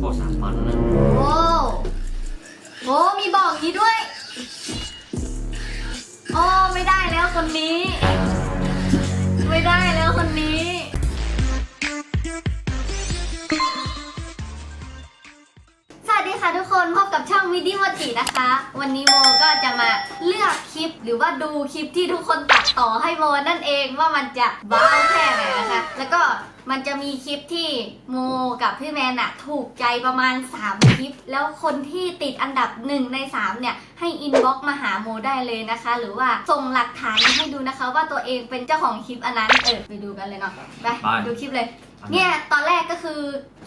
โคตรสามมันนะโอ้โหมีบอกนี้ด้วย โอ้ ไม่ได้แล้วคนนี้ ไม่ได้แล้วคนนี้ ค่ะทุกคนพบกับช่องมิดิโมจินะคะ วันนี้โมก็จะมาเลือกคลิปหรือว่าดูคลิปที่ทุกคนตัดต่อให้โมนั่นเองว่ามันจะบ้าวแค่ไหนนะคะ แล้วก็มันจะมีคลิปที่โมกับพี่แมนอะถูกใจประมาณ 3 คลิป แล้วคนที่ติดอันดับ 1 ใน 3 เนี่ย ให้อินบ็อกมาหาโมได้เลยนะคะ หรือว่าส่งหลักฐานมาให้ดูนะคะ ว่าตัวเองเป็นเจ้าของคลิปอันนั้นเออไปดูกันเลยเนาะไปดูคลิปเลย เนี่ยตอนแรกก็คือ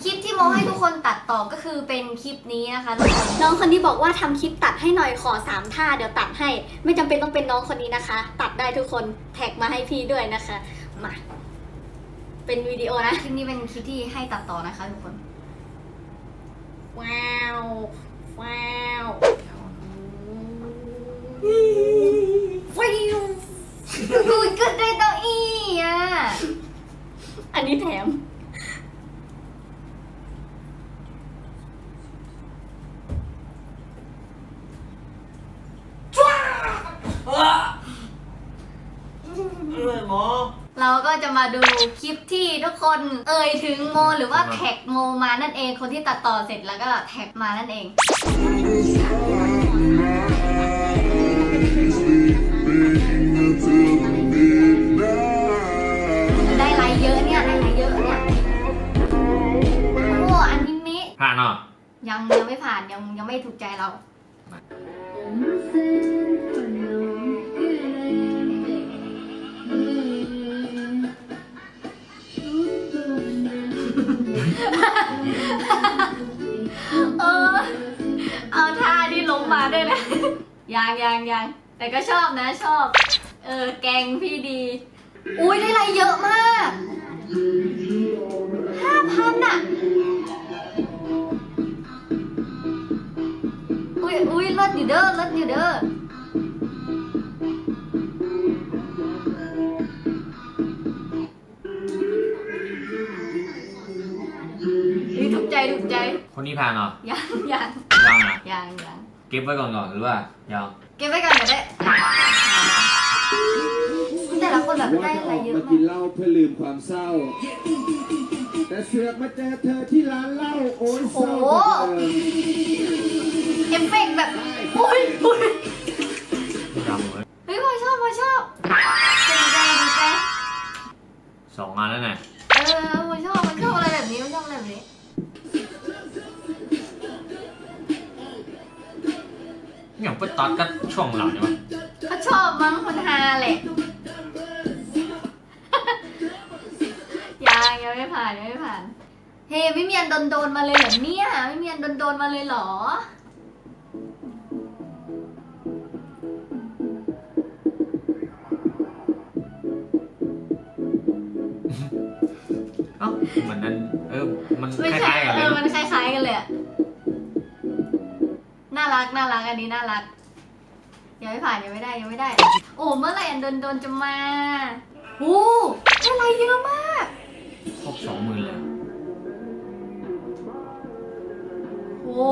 คลิปที่โมให้ทุกคนตัดต่อก็คือเป็นคลิปนี้นะคะทุกคนน้องคนนี้บอกว่าทำคลิปตัดให้หน่อยขอสามท่าเดี๋ยวตัดให้ ไม่จำเป็นต้องเป็นน้องคนนี้นะคะ ตัดได้ทุกคนแท็กมาให้พี่ด้วยนะคะมาเป็นวิดีโอนะ คลิปนี้เป็นคลิปที่ให้ตัดต่อนะคะทุกคนว้าวว้าวฟิวกูก็ได้เก้าอี้อะ อันนี้แถม หมอ เราก็จะ มาดูคลิปที่ทุกคนเอ่ยถึงโมหรือว่าแท็กโมมานั่นเอง คนที่ตัดต่อเสร็จแล้วก็แท็กมานั่นเอง ได้ไลค์เยอะเนี่ยได้ไลค์เยอะเนี่ยโอ้อนิเมะผ่านเนาะยังยังไม่ผ่านยังยังไม่ถูกใจเรา เออเอาท่าที่ล้มมาด้วยนะยังยังยังแต่ก็ชอบนะชอบ เออ แกงพี่ดี อุ้ยได้ไรเยอะมากห้าพันอะอุ้ยอุ้ยลดอยู่เด้อลดอยู่เด้อ คนนี้ผ่านเนาะยังยังยังอะยังยังเก็บไว้ก่อนก่อนหรือว่ายังเก็บไว้ก่อนเดี๋ยวได้แต่ละคนแบบได้อะไรเยอะมามากินกเหล้าเพื่อลืมความเศร้า แต่เสือกมาเจอเธอที่ร้านเหล้าโอ้ยเศร้ากว่าเดิมเอฟเฟกต์แบบอุ้ยอุ้ยยังเลยเฮ้ยพอชอบพอชอบดีใจดีใจสองงานแล้วไง ไปตัดกันช่วงหลังใช่ไหมเขาชอบมั้งคนฮาแหละ ยังยังไม่ผ่านยังไม่ผ่าน เฮ้ไม่มีอันโดนโดนๆมาเลยเหรอเนี่ยไม่มีอันโดนโดนๆมาเลยเหรอ เอ้าเหมือนนั้น เออ มันคไม่ใช่ล้ายๆกันเอเลยอมันคล้ายๆกันเลยอะน่า รักน่ารักอันนี้น่ารักยังไม่ผ่านยังไม่ได้ยังไม่ได้ โอ้เมื่อไหร่อันโดนโดนๆจะมาโอ้ได้อะไรเยอะมากครบสองหมื่นเลยโอ้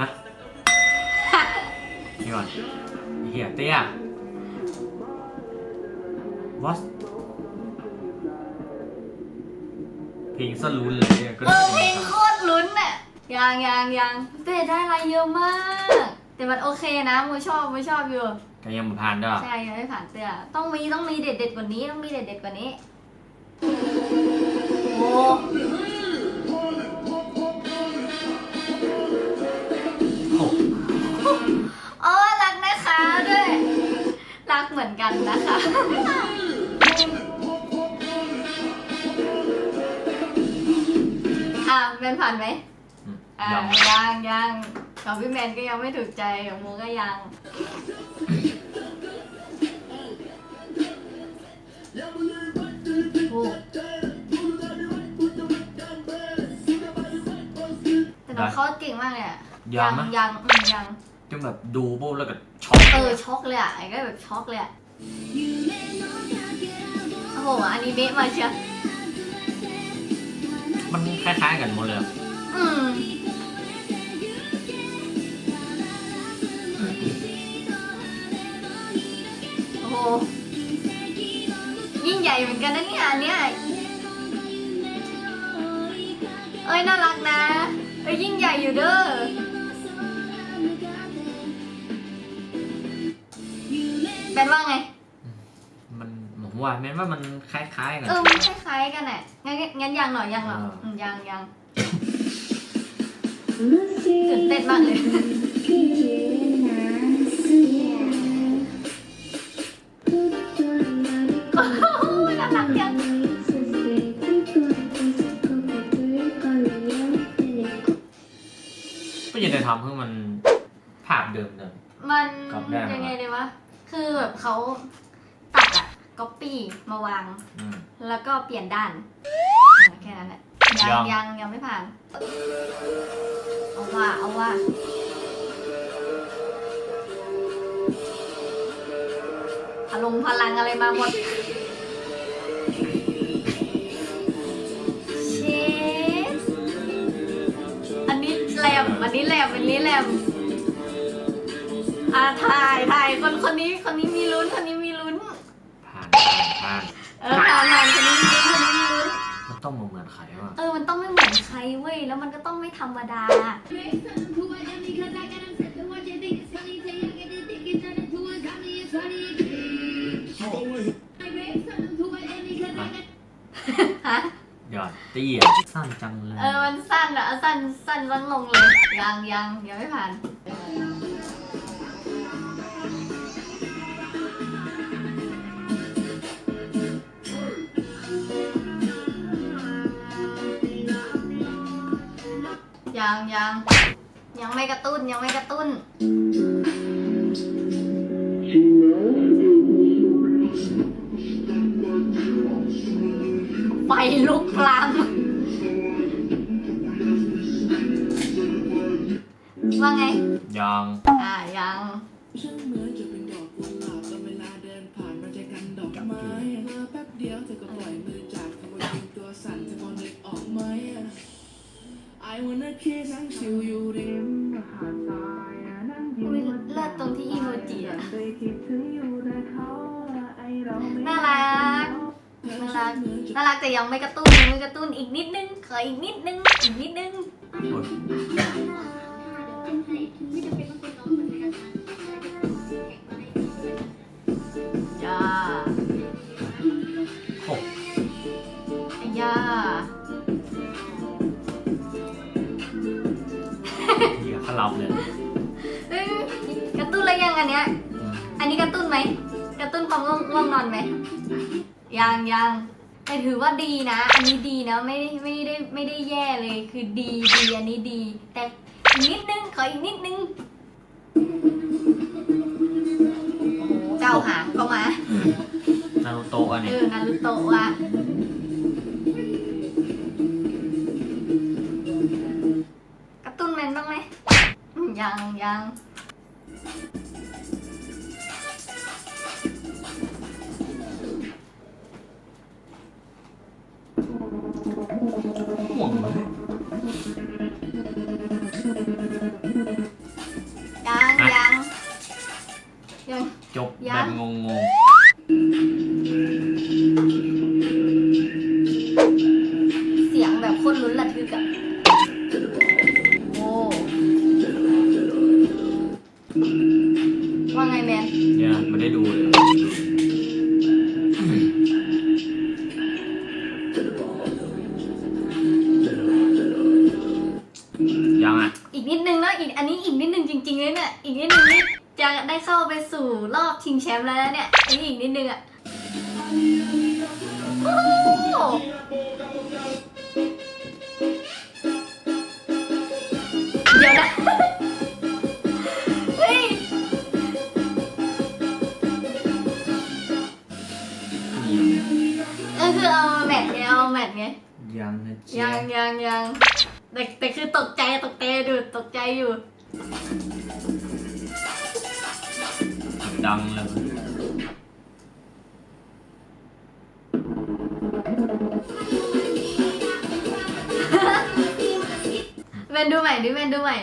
ฮะนี่ก่อนไอ้เฮียเตี้ย what ลงสลุ้นเลยเนี่ยก็เอได้อเพลงโคตรลุ้นอะยังยังยังแต่ได้อะไรเยอะมาก แต่มันโอเคนะมูชอบมูชอบอยู่ ก็ยังมาผ่านด้วยใช่ยังไม่ผ่านเตื้อต้องมีต้องมีเด็ดเด็ดๆกว่านี้ต้องมีเด็ดเด็ดๆกว่านี้โอ้อ๋อรักนะคะด้วย รักเหมือนกันนะคะ อะแมนผ่านไหมอืมอ่ายัง ยังยังของพี่แมนก็ยังไม่ถูกใจของโมก็ยัง โอ้แต่น้องเขาเก่งมากเลยอะยังนะยังอืมยัง จนแบบดูปุ๊บแล้วก็ช็อกเออช็อกเลยอะไอ้ก็แบบช็อกเลยอะโอ้โหะอนิเมะมาเชียว มันคล้ายๆกันหมดเลยอืมโอ้โหยิ่งใหญ่เหมือนกันนะเนี่ยอันเนี้ยเอ้ยน่ารักนะเอ้ยยิ่งใหญ่อยู่เด้อเป็นว่าไง ว่าแม้ว่ามันคล้ายๆกัน เออมันคล้ายๆกันแหละงั้นงั้นยังหน่อยยังหน่อยอ่าอืมยังยังตื่นเต้นมากเลยโอ้โหน่ารักจังก็ยังจะทำให้มันภาพเดิมเดิมมันกลับได้ไหมยังไงเลยวะ คือแบบเขาตัดอะ ก๊อปปี้มาวาง อืม แล้วก็เปลี่ยนด้านแค่นั้นแหละยัยังง ยังยังไม่ผ่าน เอาว่าเอาว่าพลงพลังอะไรมาหมดเชฟอันนี้แรมอันนี้แรมอันนี้แรมอ่าถ่ายถ่ายคนคนนี้คนนี้มีลุ้นคนนี้มีลุ้น ผ่านเออผ่านผ่านคนนี้มีลุ้นคนนี้มันต้องมาเหมือนใครวะเออมันต้องไม่เหมือนใครเว้ยแล้วมันก็ต้องไม่ธรรมดา ฮะ หยอดเตี้ยสั้นจังเลย เออมันสั้นอะสั้นสั้นสั้นลงเลยยังยังยังไม่ผ่าน ยังยังยังไม่กระตุ้นยังไม่กระตุ้น ไฟลุกลามว่าไง ยังอ่ายังฉันเหมือนจะเป็นดอกกุหลาบตอนเวลาเดินผ่านมาใจกันดอกไม้เธอแป๊บเดียวเธอก็ปล่อยมือจากเธอพอ I wanna kiss นั่งชิวอยู่ริมหาดทรายนั่งยิ้อุ้ยมเลิศตรงที่อีโมจิอะเคยคิดถึงอยู่แต่เขาและไอเราไม่น่ารักน่ารักน่ารักแต่ยังไม่กระตุ้นยังไม่กระตุ้นอีกนิดนึงขออีกนิดนึงอีกนิดนึงโอ๊ยย่ เหี้ยขลับเลยเอ้ยกระตุ้นแล้วยังอันเนี้ยอืมอันนี้กระตุ้นไหม กระตุ้นความง่วงง่วงนอนไหม ยังยังแต่ถือว่าดีนะ อันนี้ดีนะ ไม่ได้ไม่ได้ไม่ได้แย่เลย คือดีดีอันนี้ดี แต่อีกนิดนึงขออีกนิดนึงโอ้โหเจ้าหางก็มานารูโตะอันเอนี้ อนารุโตะอะ อืมยังยังห่ว ยังอะ อีกนิดนึงนะอีกอันนี้อีกนิดนึงจริงๆเลยเนี่ยอีกนิดนึงนี่จะได้เข้าไปสู่รอบชิงแชมป์แล้วนะเนี่ยอันนี้อีกนิดนึงอะโอ้โหเดี๋ยวนะ เฮ้ยเออคือเอาแมทไงเอาแมทไงยังนะเจ๊ยังยังยัง แต่แต่คือตกใจตกใจดูตกใจอยู่ ดังเลยแมนดูใหม่ดิแมนดูใหม่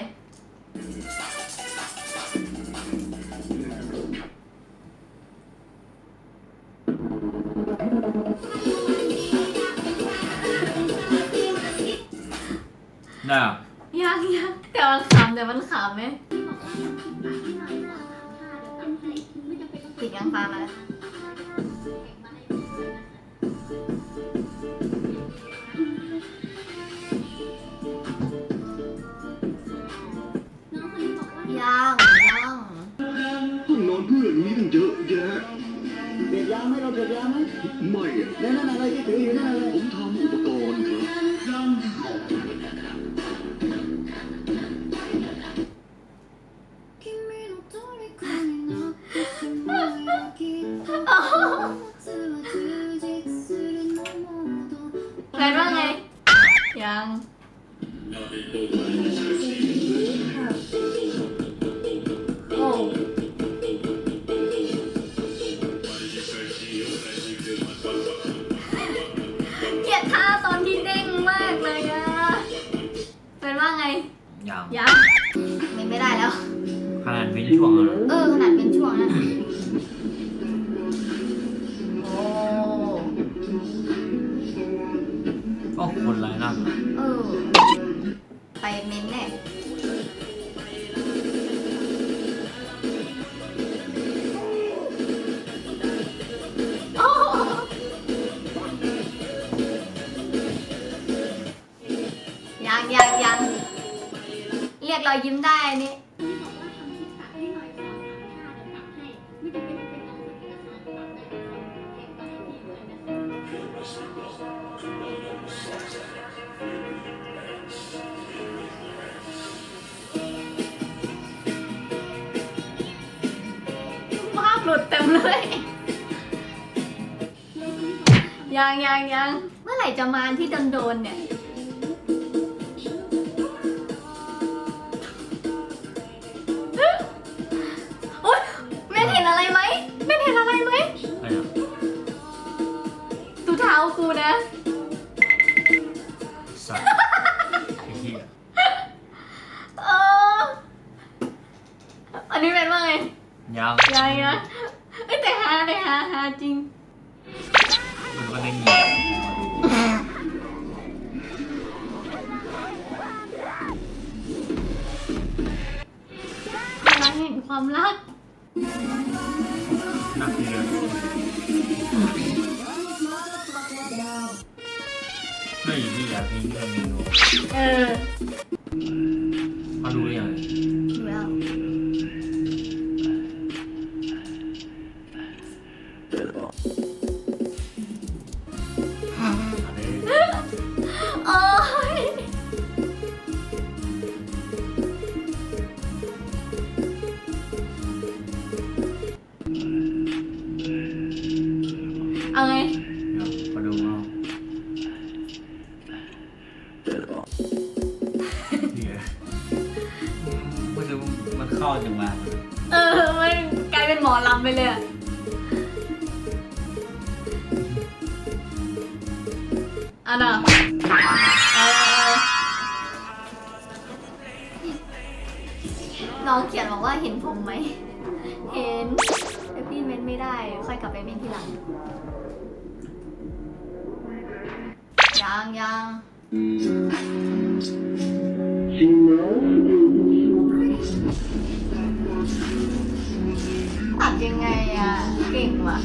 น่ายังยังแต่มันขำแต่มันขำไหมติดยังฟ้ามาแล้ว อยยิ้มได้อันนี่ภาพหลุดเต็มเลย ยังยังยังเมื่อไหร่จะมาอันที่โดนๆเนี่ย ตูเท้ากูนะ สัตว์ไอ้เหี้ยเออ อันนี้เป็นว่าไงยังยังยังเอ้ยแต่ฮาเลยฮาฮาจริง มันก็ได้ยินพลังแห่งความรัก นักเรียน ไม่ที่อยากมีเยังยังตัดยังไงอะเก่งว่ะ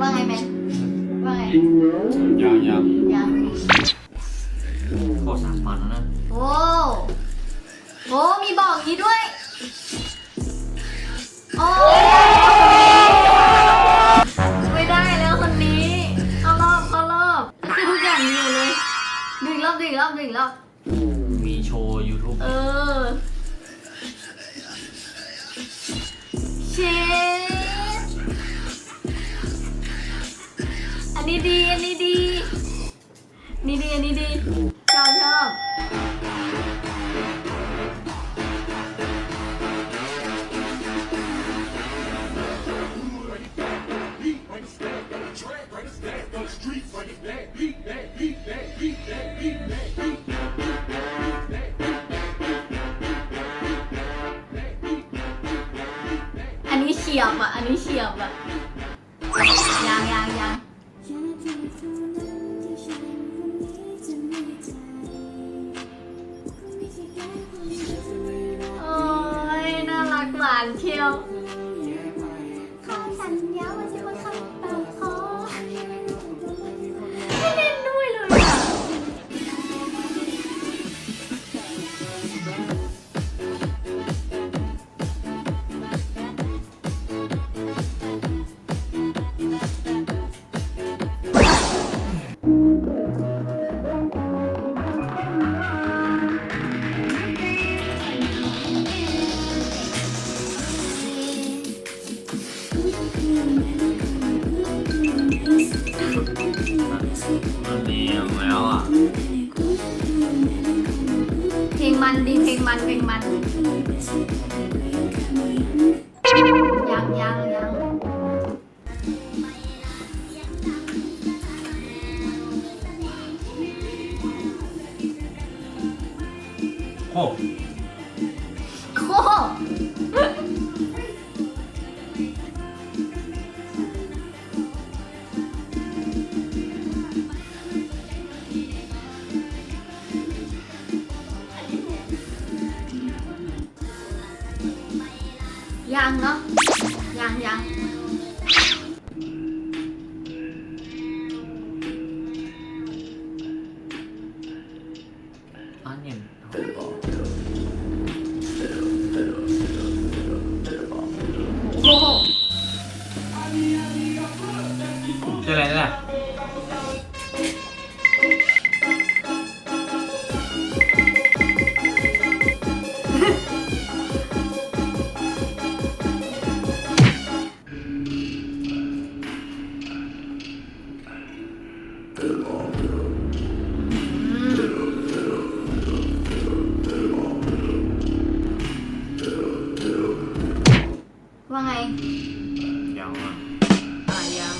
ว่าไงแมนว่าไงยังยัง ดูอีกรอบดูอีกรอบดูอีกรอบมีโชว์ YouTube เออเชฟอันนี้ดี อันนี้ดี นี่ดี อันนี้ดีชอบชอบ อันนี้เฉียบอะ อันนี้เฉียบอะ ยางยางยาง โอะอะยัง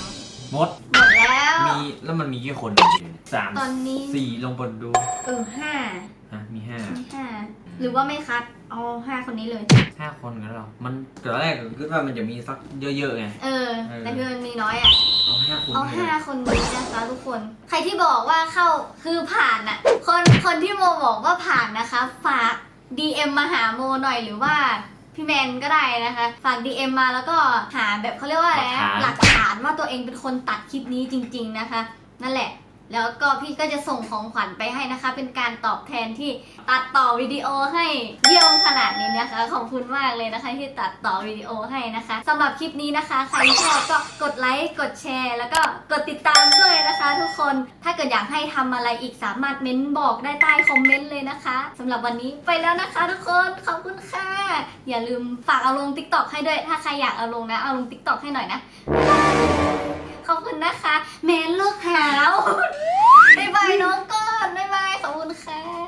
มด หมดแล้ว มีแล้วมันมีกี่คนสามตอนนี้ สี่ลงบนดูเออห้าฮะมีห้ามีห้าหรือว่าไม่คัด เอาห้าคนนี้เลย ห้าคนกันเหรอมันตอนแรกคิดว่ามันจะมีสักเยอะๆไง เออ เออ แต่คือมันมีน้อยอะ เอาห้าคนเอาไปห้าคนนี้นะคะทุกคน ใครที่บอกว่าเข้าคือผ่านอะ คนคนที่โมบอกว่าผ่านนะคะ ฝาก DM มาหาโมหน่อยหรือว่า พี่แมนก็ได้นะคะ ฝาก DM มาแล้วก็หาแบบเขาเรียกว่าอะไรนะหลักฐานว่าตัวเองเป็นคนตัดคลิปนี้จริง ๆ นะคะ นั่นแหละ แล้วก็พี่ก็จะส่งของขวัญไปให้นะคะ เป็นการตอบแทนที่ตัดต่อวิดีโอให้เยี่ยมขนาดนี้นะคะ ขอบคุณมากเลยนะคะ ที่ตัดต่อวิดีโอให้นะคะสำหรับคลิปนี้นะคะ ใครชอบก็กดไลค์กดแชร์ แล้วก็กดติดตามด้วยนะคะ ทุกคนถ้าเกิดอยากให้ทำอะไรอีกสามารถเม้นบอกได้ใต้คอมเมนต์เลยนะคะสำหรับวันนี้ไปแล้วนะคะ ทุกคนขอบคุณค่ะอย่าลืมฝากเอาลง t ิ k t o k ให้ด้วย ถ้าใครอยากเอาลงนะเอาลง t ิ k t o k ให้หน่อยนะ ขอบคุณนะคะ แมนลูกหาว บ๊ายบายน้องก้อน บ๊ายบาย ขอบคุณค่ะ